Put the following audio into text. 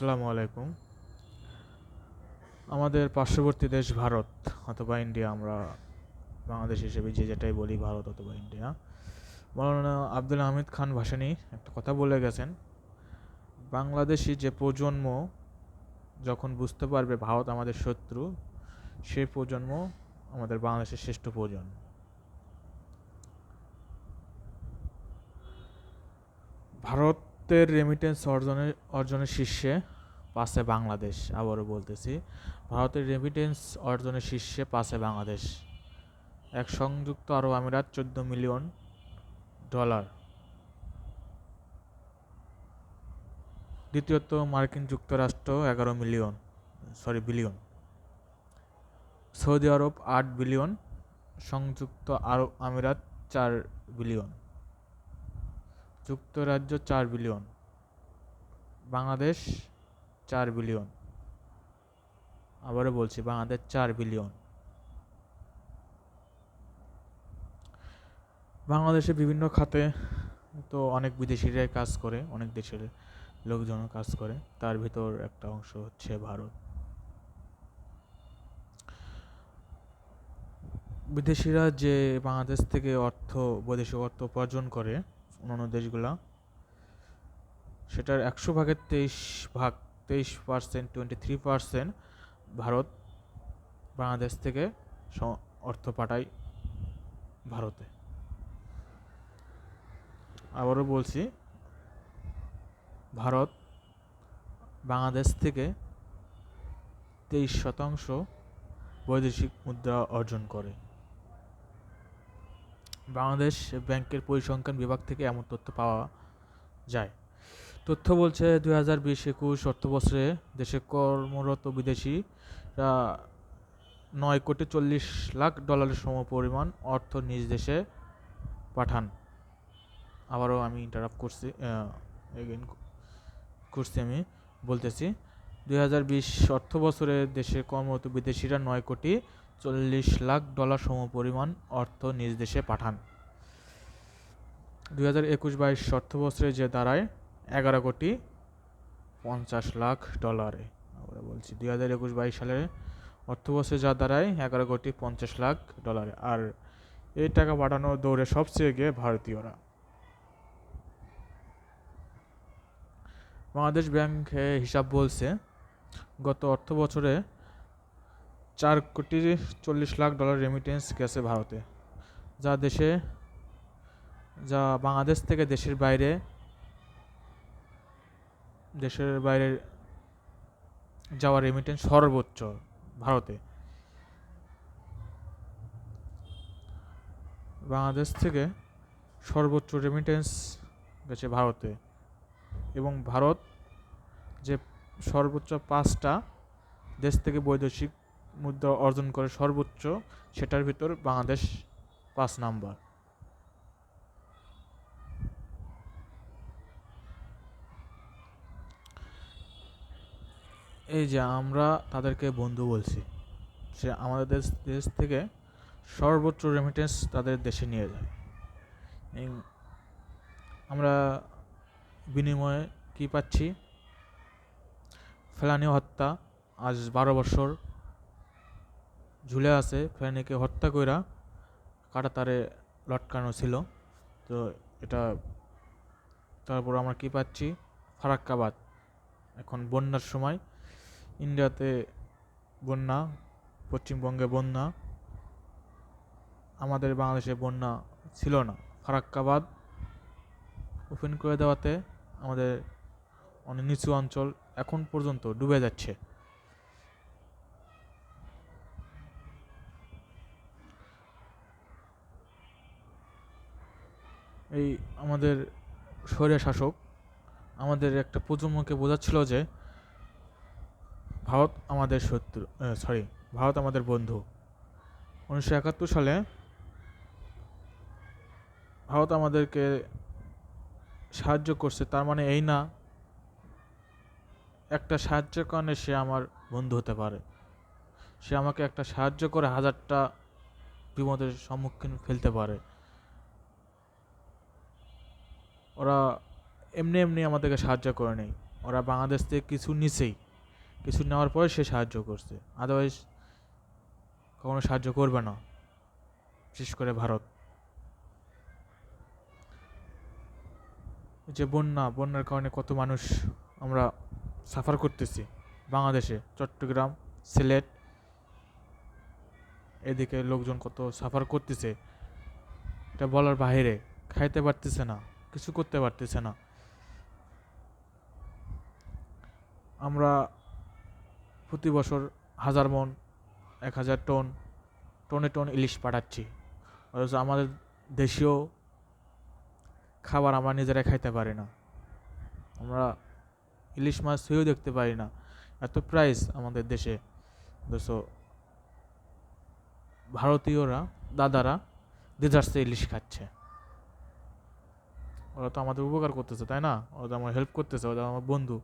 আসসালামু আলাইকুম। আমাদের পার্শ্ববর্তী দেশ ভারত অথবা ইন্ডিয়া, আমরা বাংলাদেশ হিসেবে যে যেটাই বলি ভারত অথবা ইন্ডিয়া। মৌলানা আব্দুল হামিদ খান ভাসানি একটা কথা বলে গেছেন, বাংলাদেশি যে প্রজন্ম যখন বুঝতে পারবে ভারত আমাদের শত্রু, সেই প্রজন্ম আমাদের বাংলাদেশের শ্রেষ্ঠ প্রজন্ম ভারতের রেমিটেন্স অর্জনের অর্জনের শীর্ষে পাশে বাংলাদেশ, আবারও বলতেছি। ভারতের রেমিটেন্স অর্জনের শীর্ষে পাশে বাংলাদেশ। এক সংযুক্ত আরব আমিরাত চোদ্দ মিলিয়ন ডলার। দ্বিতীয়ত মার্কিন যুক্তরাষ্ট্র এগারো মিলিয়ন সরি বিলিয়ন সৌদি আরব আট বিলিয়ন সংযুক্ত আরব আমিরাত চার বিলিয়ন যুক্তরাজ্য চার বিলিয়ন, বাংলাদেশ চার বিলিয়ন, আবারও বলছি বাংলাদেশ চার বিলিয়ন। বাংলাদেশে বিভিন্ন খাতে তো অনেক বিদেশিরাই কাজ করে, অনেক দেশের লোকজনও কাজ করে, তার ভিতর একটা অংশ হচ্ছে ভারত। বিদেশিরা যে বাংলাদেশ থেকে অর্থ, বৈদেশিক অর্থ উপার্জন করে অন্যান্য দেশগুলা, সেটার একশো ভাগের তেইশ ভাগ, তেইশ percent twenty three percent Bharat Bangladesh থেকে অর্থ পাঠায় ভারতে। আবারও বলছি, ভারত বাংলাদেশ থেকে তেইশ শতাংশ বৈদেশিক মুদ্রা অর্জন করে। বাংলাদেশ ব্যাংকের পরিসংখ্যান বিভাগ থেকে এমন তথ্য পাওয়া যায়। তথ্য বলছে, দুই হাজার বিশ একুশ অর্থ বছরে দেশে কর্মরত বিদেশিরা নয় কোটি চল্লিশ লাখ ডলারের সম পরিমাণ অর্থ নিজ দেশে পাঠান। আবারও আমি ইন্টারাপ্ট করছি এগেন করছি আমি, বলতেছি, দুই হাজার বিশ অর্থ বছরে দেশে কর্মরত বিদেশিরা নয় কোটি চল্লিশ লাখ ডলার সম পরিমাণ অর্থ নিজ দেশে পাঠান। দুই হাজার একুশ বাইশ অর্থ বছরে যে দাঁড়ায়, এগারো কোটি পঞ্চাশ লাখ ডলারে। আমরা বলছি, দুই হাজার একুশ বাইশ সালের অর্থ বছরে যা দাঁড়ায়, এগারো কোটি পঞ্চাশ লাখ ডলারে। আর এই টাকা পাঠানোর দৌড়ে সবচেয়ে গিয়ে ভারতীয়রা। বাংলাদেশ ব্যাংক হিসাব বলছে, গত অর্থ বছরে চার কোটি চল্লিশ লাখ ডলার রেমিটেন্স গেছে ভারতে। যা দেশে, যা বাংলাদেশ থেকে দেশের বাইরে দেশের বাইরে যাওয়া রেমিটেন্স সর্বোচ্চ ভারতে। বাংলাদেশ থেকে সর্বোচ্চ রেমিটেন্স গেছে ভারতে এবং ভারত যে সর্বোচ্চ পাঁচটা দেশ থেকে বৈদেশিক মুদ্রা অর্জন করে সর্বোচ্চ, সেটার ভিতর বাংলাদেশ পাঁচ নাম্বার। এই যে আমরা তাদেরকে বন্ধু বলছি, সে আমাদের দেশ দেশ থেকে সর্বোচ্চ রেমিটেন্স তাদের দেশে নিয়ে যায়। আমরা বিনিময়ে কি পাচ্ছি? ফেলানি হত্যা, আজ বারো বছর ঝুলে আছে ফেলানিকে হত্যা কইরা কাটা তারে লটকানো ছিল। তো এটা তারপর আমরা কি পাচ্ছি? ফারাক্কাবাদ। এখন বন্যার সময়। ইন্ডিয়াতে বন্যা, পশ্চিমবঙ্গে বন্যা। আমাদের বাংলাদেশে বন্যা ছিল না। ফারাক্কাবাদ ওপেন করে দেওয়াতে আমাদের অনেক নিচু অঞ্চল এখন পর্যন্ত ডুবে যাচ্ছে। এই আমাদের স্বৈরা শাসক, আমাদের একটা প্রজন্মকে বোঝাচ্ছিল যে ভারত আমাদের শত্রু সরি ভারত আমাদের বন্ধু। উনিশশো একাত্তর সালে ভারত আমাদেরকে সাহায্য করছে, তার মানে এই না, একটা সাহায্যের কারণে সে আমার বন্ধু হতে পারে। সে আমাকে একটা সাহায্য করে হাজারটা বিপদের সম্মুখীন ফেলতে পারে। ওরা এমনি এমনি আমাদেরকে সাহায্য করে নেই ওরা বাংলাদেশ থেকে কিছু নিছেই। কিছু নেওয়ার পরে সে সাহায্য করছে। আদারওয়াইজ কখনো সাহায্য করবে না। বিশেষ করে ভারত। যে বন্যা, বন্যার কারণে কত মানুষ আমরা সাফার করতেছি। বাংলাদেশে চট্টগ্রাম, সিলেট, এদিকে লোকজন কত সাফার করতেছে। এটা বলার বাইরে খাইতে পারতেছে না। কিছু করতে পারতেছে না। আমরা প্রতি বছর হাজার মন, এক হাজার টন, টনে টন ইলিশ পাঠাচ্ছি। অথচ আমাদের দেশীয় খাবার আমরা নিজেরা খাইতে পারি না। আমরা ইলিশ মাছ ছুঁয়েও দেখতে পারি না। এত প্রাইস আমাদের দেশে। অথচ ভারতীয়রা, দাদারা, দেদার্সে ইলিশ খাচ্ছে। ওরা তো আমাদের উপকার করতেছে, তাই না? ওরা তো আমার হেল্প করতেছে, ওরা আমার বন্ধু।